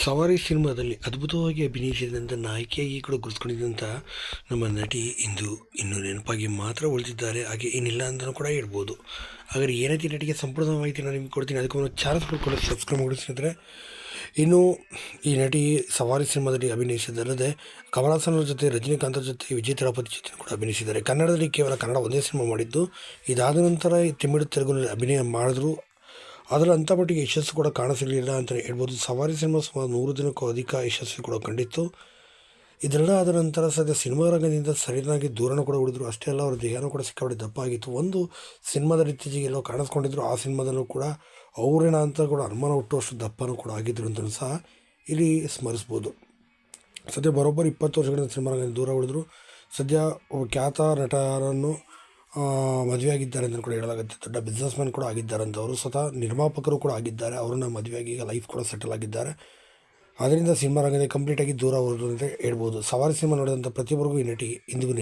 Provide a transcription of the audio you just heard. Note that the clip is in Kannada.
ಸವಾರಿ ಸಿನಿಮಾದಲ್ಲಿ ಅದ್ಭುತವಾಗಿ ಅಭಿನಯಿಸಿದಂಥ ನಾಯಕಿಯಾಗಿ ಕೂಡ ಗುರುತ್ಕೊಂಡಿದ್ದಂಥ ನಮ್ಮ ನಟಿ ಇಂದು ಇನ್ನು ನೆನಪಾಗಿ ಮಾತ್ರ ಉಳಿದಿದ್ದಾರೆ. ಹಾಗೆ ಏನಿಲ್ಲ ಅಂತಲೂ ಕೂಡ ಹೇಳ್ಬೋದು. ಹಾಗಾದರೆ ಏನೈತಿ ನಟಿಗೆ ಸಂಪೂರ್ಣ ಮಾಹಿತಿ ನಾನು ನಿಮ್ಗೆ ಕೊಡ್ತೀನಿ. ಅದಕ್ಕೆ ಒಂದು ಚಾನಲ್ ಕೂಡ ಸಬ್ಸ್ಕ್ರೈಬ್ ಮಾಡಿಸಿದ್ರೆ ಇನ್ನು ಈ ನಟಿ ಸವಾರಿ ಸಿನಿಮಾದಲ್ಲಿ ಅಭಿನಯಿಸಿದ್ದಲ್ಲದೆ ಕಮಲ್ ಹಾಸನ್ ಅವ್ರ ಜೊತೆ, ರಜನಿಕಾಂತ್ ಜೊತೆ, ವಿಜಯ್ ತಳಪತಿ ಜೊತೆ ಕೂಡ ಅಭಿನಯಿಸಿದ್ದಾರೆ. ಕನ್ನಡದಲ್ಲಿ ಕೇವಲ ಕನ್ನಡ ಒಂದೇ ಸಿನಿಮಾ ಮಾಡಿದ್ದು. ಇದಾದ ನಂತರ ತಮಿಳು ತೆಲುಗುನಲ್ಲಿ ಅಭಿನಯ ಮಾಡಿದ್ರು. ಆದರೆ ಅಂಥ ಮಟ್ಟಿಗೆ ಯಶಸ್ಸು ಕೂಡ ಕಾಣಿಸಲಿಲ್ಲ ಅಂತಲೇ ಹೇಳ್ಬೋದು. ಸವಾರಿ ಸಿನಿಮಾ ಸುಮಾರು ನೂರು ದಿನಕ್ಕೂ ಅಧಿಕ ಯಶಸ್ವಿ ಕೂಡ ಕಂಡಿತ್ತು. ಇದೆಲ್ಲ ಆದ ನಂತರ ಸದ್ಯ ಸಿನಿಮಾ ರಂಗದಿಂದ ಸರಿಯಾಗಿ ದೂರನೂ ಕೂಡ ಉಳಿದ್ರು. ಅಷ್ಟೇ ಅಲ್ಲ, ಅವ್ರ ದೇಹನೂ ಕೂಡ ಸಿಕ್ಕಾಪಟ್ಟೆ ದಪ್ಪ ಆಗಿತ್ತು. ಒಂದು ಸಿನಿಮಾದಲ್ಲಿ ಇತ್ತೀಚೆಗೆ ಎಲ್ಲೋ ಕಾಣಿಸ್ಕೊಂಡಿದ್ರು, ಆ ಸಿನಿಮಾದಲ್ಲೂ ಕೂಡ ಅವರೇನ ಅಂತ ಕೂಡ ಅನುಮಾನ ಹುಟ್ಟುವಷ್ಟು ದಪ್ಪನೂ ಕೂಡ ಆಗಿದ್ರು ಅಂತಲೂ ಸಹ ಇಲ್ಲಿ ಸ್ಮರಿಸ್ಬೋದು. ಸದ್ಯ ಬರೋಬ್ಬರಿ ಇಪ್ಪತ್ತು ವರ್ಷಗಳಿಂದ ಸಿನಿಮಾ ರಂಗದಿಂದ ದೂರ ಉಳಿದ್ರು. ಸದ್ಯ ಒಬ್ಬ ಖ್ಯಾತ ನಟರನ್ನು ಮದುವೆಯಾಗಿದ್ದಾರೆ ಅಂತ ಕೂಡ ಹೇಳಲಾಗುತ್ತೆ, ದೊಡ್ಡ ಬಿಸ್ನೆಸ್ ಮ್ಯಾನ್ ಕೂಡ ಆಗಿದ್ದಾರೆ ಅಂತ. ಅವರು ಸ್ವತಃ ನಿರ್ಮಾಪಕರು ಕೂಡ ಆಗಿದ್ದಾರೆ. ಅವ್ರನ್ನ ಮದುವೆಯಾಗಿ ಈಗ ಲೈಫ್ ಕೂಡ ಸೆಟಲ್ ಆಗಿದ್ದಾರೆ. ಅದರಿಂದ ಸಿನಿಮಾ ರಂಗದಿಂದ ಕಂಪ್ಲೀಟಾಗಿ ದೂರ ಹೋದ್ರು ಅಂತ ಹೇಳ್ಬೋದು. ಸವಾರಿ ಸಿನಿಮಾ ನೋಡಿದಂಥ ಪ್ರತಿಯೊಬ್ಬರಿಗೂ ಈ ನಟಿ ಇಂದಿಗೂ